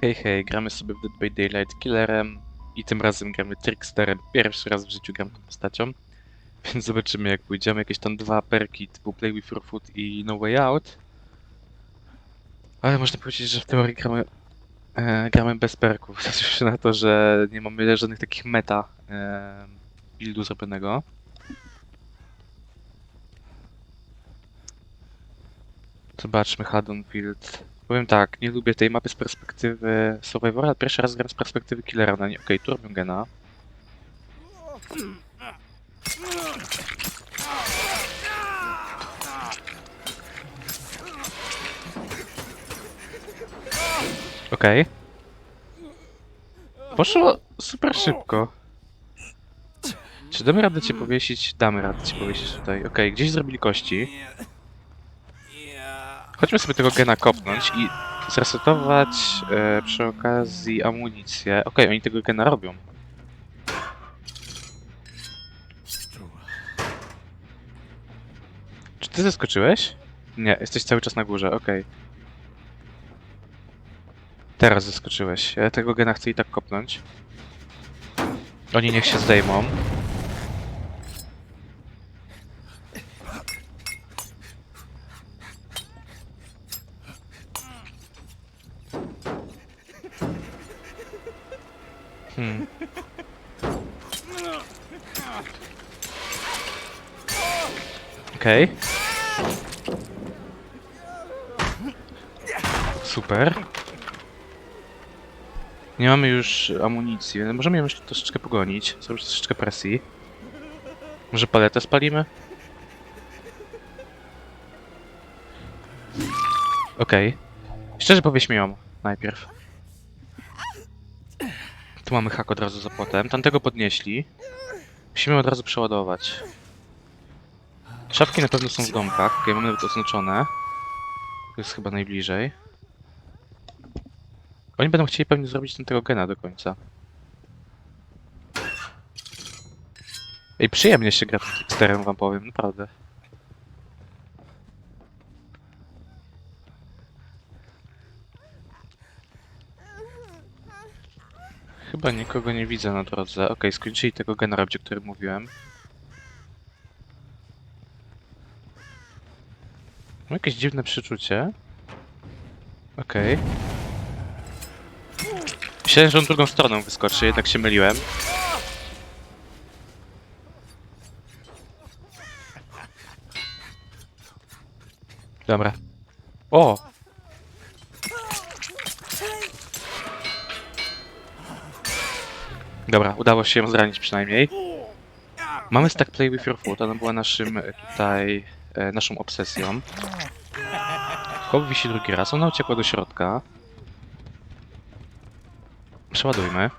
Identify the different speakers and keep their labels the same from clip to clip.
Speaker 1: Hej, hej, gramy sobie w Dead by Daylight Killerem i tym razem gramy Tricksterem. Pierwszy raz w życiu gram tą postacią, więc zobaczymy jak pójdziemy. Jakieś tam dwa perki typu Play with Your Food i No Way Out. Ale można powiedzieć, że w teorii gramy, e, gramy bez perków, zważywszy na to, że nie mamy żadnych takich meta e, buildu zrobionego. Zobaczmy Haddonfield. Powiem tak, nie lubię tej mapy z perspektywy Survivora, pierwszy raz gram z perspektywy Killera na nie. Okej, tu robią gena. Okej. Poszło super szybko. Czy damy radę cię powiesić? Damy radę cię powiesić tutaj. Okej, gdzieś zrobili kości. Chodźmy sobie tego gena kopnąć i zresetować e, przy okazji amunicję. Okej, oni tego gena robią. Czy ty zeskoczyłeś? Nie, jesteś cały czas na górze, okej. Teraz zeskoczyłeś. Ja tego gena chcę i tak kopnąć. Oni niech się zdejmą. Okej. Super. Nie mamy już amunicji, możemy ją jeszcze troszeczkę pogonić, zrobić troszeczkę presji. Może paletę spalimy? Okej. Szczerze powieśmy ją najpierw. Tu mamy hak od razu za płotem. Tamtego podnieśli. Musimy od razu przeładować. Szafki na pewno są w domkach. Okej, mamy nawet oznaczone. To jest chyba najbliżej. Oni będą chcieli pewnie zrobić ten tego gena do końca. Ej, przyjemnie się gra tym Tricksterem, wam powiem, naprawdę. Chyba nikogo nie widzę na drodze. Okej, skończyli tego gena o którym mówiłem. Mam jakieś dziwne przeczucie. Okej. Myślałem, że on drugą stroną wyskoczy, jednak się myliłem. Dobra. O! Dobra, udało się ją zranić przynajmniej. Mamy stack play with your foot, ona była naszym e, tutaj, e, naszą obsesją. Hop wisi drugi raz, ona uciekła do środka. Przeładujmy.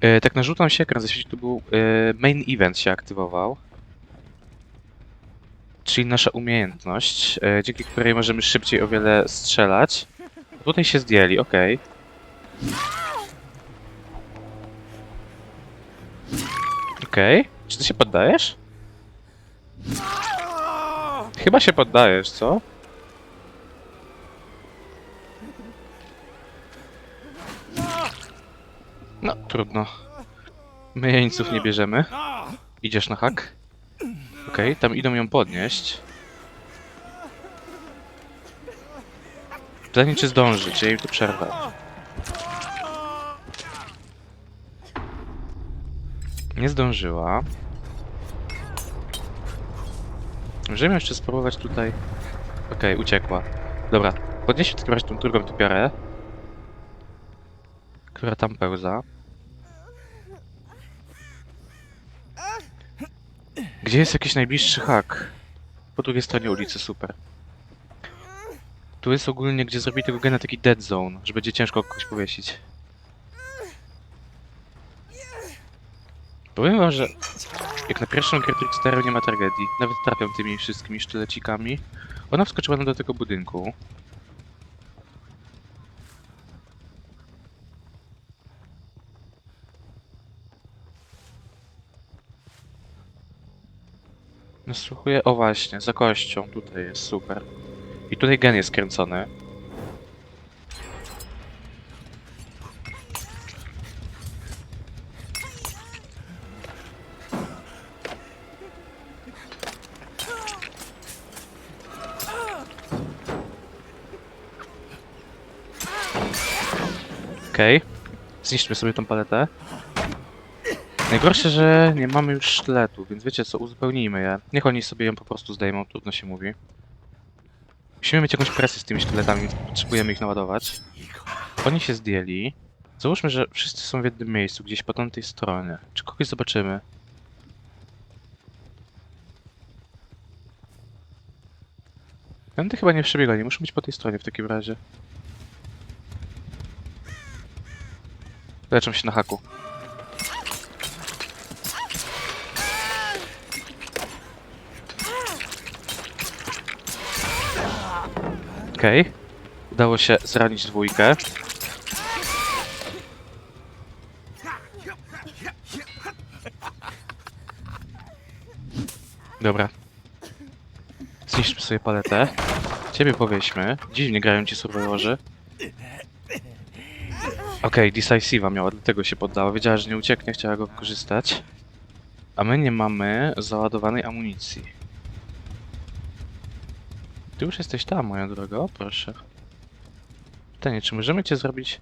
Speaker 1: E, tak na żółtą się ekran zaświecił, tu był e, main event się aktywował. Czyli nasza umiejętność, e, dzięki której możemy szybciej o wiele strzelać. Tutaj się zdjęli, okej. Okej. Czy ty się poddajesz? Chyba się poddajesz, co? No, trudno. My jeńców nie bierzemy. Idziesz na hak? Okej, tam idą ją podnieść. Pytanie, czy zdąży, czy im to przerwę. Nie zdążyła. Możemy jeszcze spróbować tutaj... Okej, uciekła. Dobra, podnieśmy w takim razie tą drugą typiarę. Która tam pełza. Gdzie jest jakiś najbliższy hak? Po drugiej stronie ulicy, super. Tu jest ogólnie, gdzie zrobili tego gena taki dead zone, że będzie ciężko kogoś powiesić. Powiem wam, że jak na pierwszą grę Trickstera nie ma tragedii. Nawet trafiam tymi wszystkimi sztylecikami. Ona wskoczyła nam do tego budynku. Nasłuchuję, o właśnie, za kością, tutaj jest super. I tutaj gen jest kręcony. Okej. Zniszczmy sobie tą paletę. Najgorsze, że nie mamy już sztyletu, więc wiecie co, uzupełnijmy je. Niech oni sobie ją po prostu zdejmą, trudno się mówi. Musimy mieć jakąś presję z tymi sztyletami, więc potrzebujemy ich naładować. Oni się zdjęli. Załóżmy, że wszyscy są w jednym miejscu, gdzieś po tamtej stronie. Czy kogoś zobaczymy? Będę chyba nie przebiegali, muszą być po tej stronie w takim razie. Leczą się na haku. Okej. Udało się zranić dwójkę. Dobra. Zniszczmy sobie paletę. Ciebie powieśmy. Dziwnie grają ci survivorzy. Okej, Decisiva miała, dlatego się poddała. Wiedziała, że nie ucieknie, chciała go wykorzystać. A my nie mamy załadowanej amunicji. Ty już jesteś tam, moja droga, o proszę. Pytanie, czy możemy cię zrobić...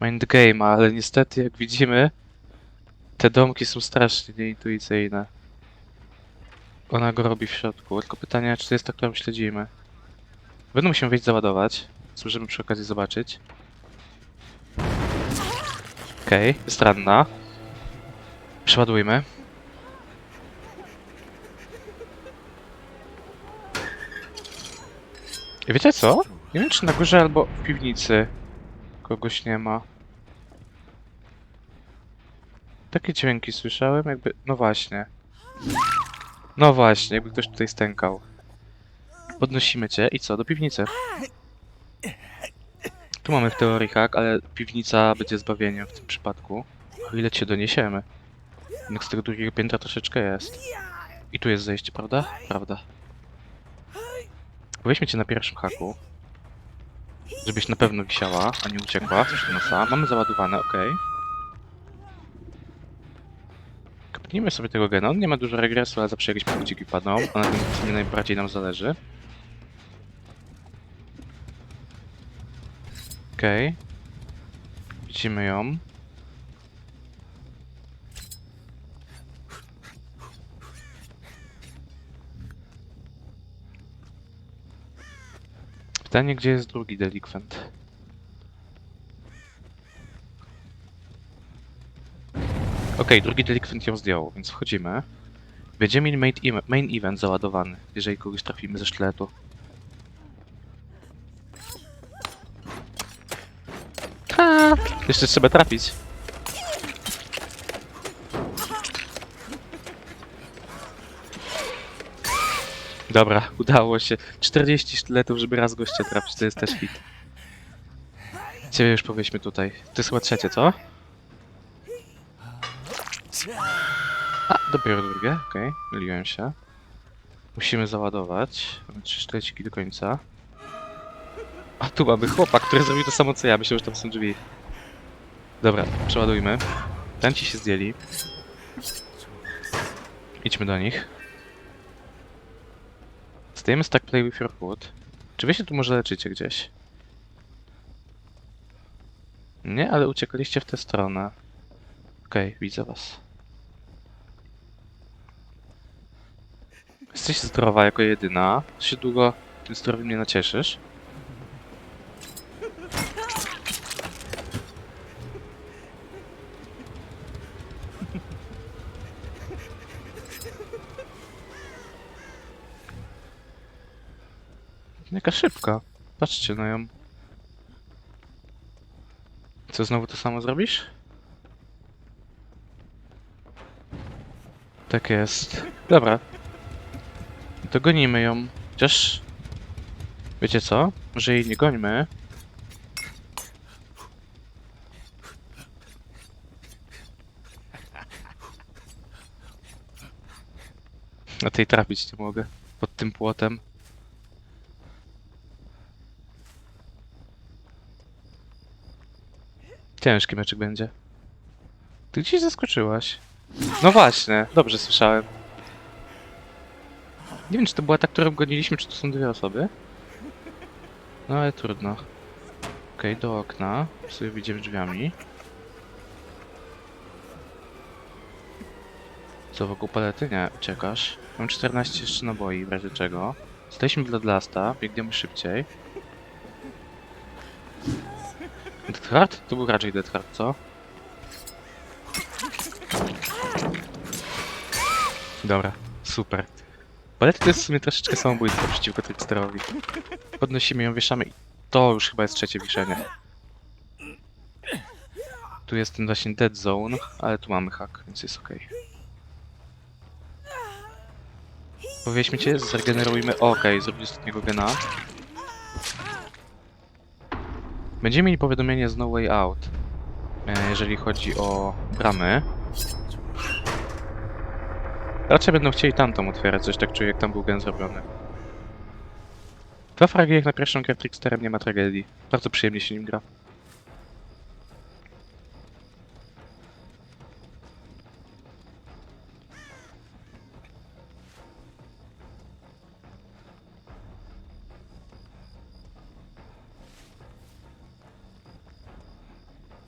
Speaker 1: Mind game, ale niestety, jak widzimy, te domki są strasznie nieintuicyjne. Ona go robi w środku, tylko pytanie, czy to jest ta, którą śledzimy. Będę musiał wejść załadować, możemy przy okazji zobaczyć. Okej, jest ranna. Przeładujmy. Wiecie co? Nie wiem, czy na górze albo w piwnicy kogoś nie ma. Takie dźwięki słyszałem, jakby... No właśnie. No właśnie, jakby ktoś tutaj stękał. Podnosimy cię i co? Do piwnicy. Tu mamy w teorii hak, ale piwnica będzie zbawieniem w tym przypadku. O ile cię doniesiemy. Jednak z tego drugiego piętra troszeczkę jest. I tu jest zejście, prawda? Prawda. Weźmy cię na pierwszym haku. Żebyś na pewno wisiała, a nie uciekła z nosa. Mamy załadowane, ok. Kopnijmy sobie tego gena. On nie ma dużo regresu, ale zawsze jakieś punkciki padną. A na tym w sumie najbardziej nam zależy. Okej. Widzimy ją. Pytanie, gdzie jest drugi delikwent? Okej, drugi delikwent ją zdjął, więc wchodzimy. Będziemy mieli main, main event załadowany, jeżeli kogoś trafimy ze sztyletu. Ha! Jeszcze trzeba trafić. Dobra, udało się. 40 sztyletów, żeby raz gościa trafić, to jest też hit. Ciebie już powieśmy tutaj. To jest chyba trzecie, co? A, dopiero drugie, okej, myliłem się. Musimy załadować. Mamy trzy sztyleciki do końca. A tu mamy chłopa, który zrobił to samo co ja. Myślę, że tam są drzwi. Dobra, przeładujmy. Ten ci się zdjęli. Idźmy do nich. Stajemy stack play with your food. Czy wy się tu może leczycie gdzieś? Nie, ale uciekaliście w tę stronę. Okej, widzę was. Jesteś zdrowa jako jedyna. Się długo tym zdrowiem nie nacieszysz. Jaka szybka. Patrzcie na ją. Co, znowu to samo zrobisz? Tak jest. Dobra. To gonimy ją. Chociaż... Wiecie co? Może jej nie gońmy. Na tej trafić nie mogę. Pod tym płotem. Ciężki meczek będzie. Ty gdzieś zaskoczyłaś. No właśnie, dobrze słyszałem. Nie wiem, czy to była ta, którą goniliśmy, czy to są dwie osoby. No ale trudno. Okej, do okna. Sobie wyjdziemy drzwiami. Co, wokół palety? Nie, uciekasz. Mam 14 jeszcze naboi, w razie czego. Jesteśmy w Bloodlasta, biegniemy szybciej. Death? To był raczej Death co? Dobra, super. Palety to jest w sumie troszeczkę samobójstwo przeciwko Tricksterowi. Podnosimy ją, wieszamy i to już chyba jest trzecie wiszenie. Tu jest ten właśnie Dead Zone, ale tu mamy hack, więc jest ok. Powieśmy cię, zregenerujmy. Okej, zrobić ostatniego gena. Będziemy mieli powiadomienie z No Way Out, e, jeżeli chodzi o bramy. Raczej będą chcieli tamtą otwierać, coś tak czuję, jak tam był gen zrobiony. Dwa fragi jak na pierwszą grę Tricksterem nie ma tragedii. Bardzo przyjemnie się nim gra.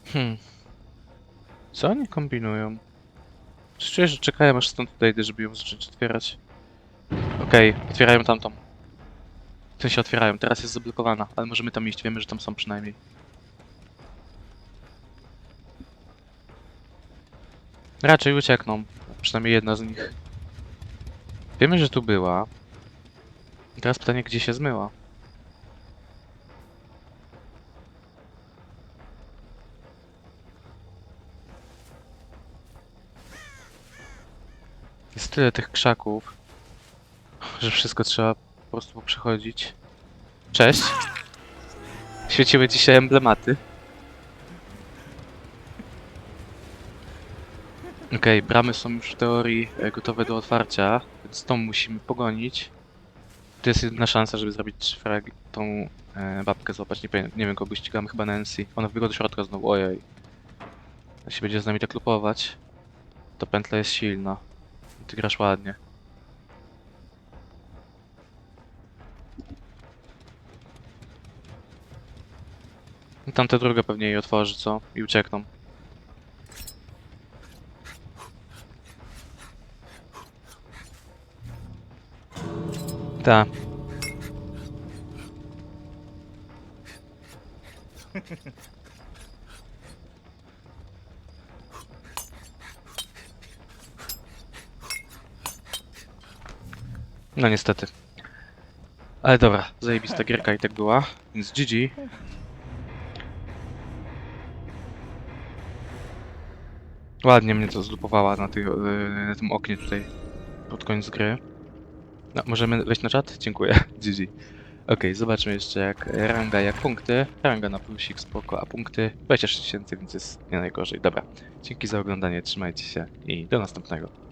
Speaker 1: Hmm. Co oni kombinują? Że czekają aż stąd odejdę, żeby ją zacząć otwierać. Okej, otwierają tamtą. W sensie otwierają, teraz jest zablokowana, ale możemy tam iść, wiemy, że tam są przynajmniej. Raczej uciekną, przynajmniej jedna z nich. Wiemy, że tu była. Teraz pytanie, gdzie się zmyła? Tyle tych krzaków, że wszystko trzeba po prostu przechodzić. Cześć. Świeciły dzisiaj emblematy. Okej, bramy są już w teorii e, gotowe do otwarcia, więc tą musimy pogonić. To jest jedna szansa, żeby zrobić fragi, tą e, babkę złapać. Nie, nie wiem, kogo ścigamy, chyba Nancy. Ona wbiegła do środka znowu, ojej. Się będzie z nami tak lupować, to pętla jest silna. Ty grasz ładnie. I Tamta druga pewnie jej otworzy, co? I uciekną. Ta. No niestety. Ale dobra, zajebista gierka i tak była, więc GG. Ładnie mnie to zlupowała na, yy, na tym oknie tutaj pod koniec gry. No, możemy wejść na czat? Dziękuję. GG. Okej, zobaczmy jeszcze jak ranga, jak punkty. Ranga na plusik, spoko, a punkty 26 tysięcy, więc jest nie najgorzej. Dobra, dzięki za oglądanie, trzymajcie się i do następnego.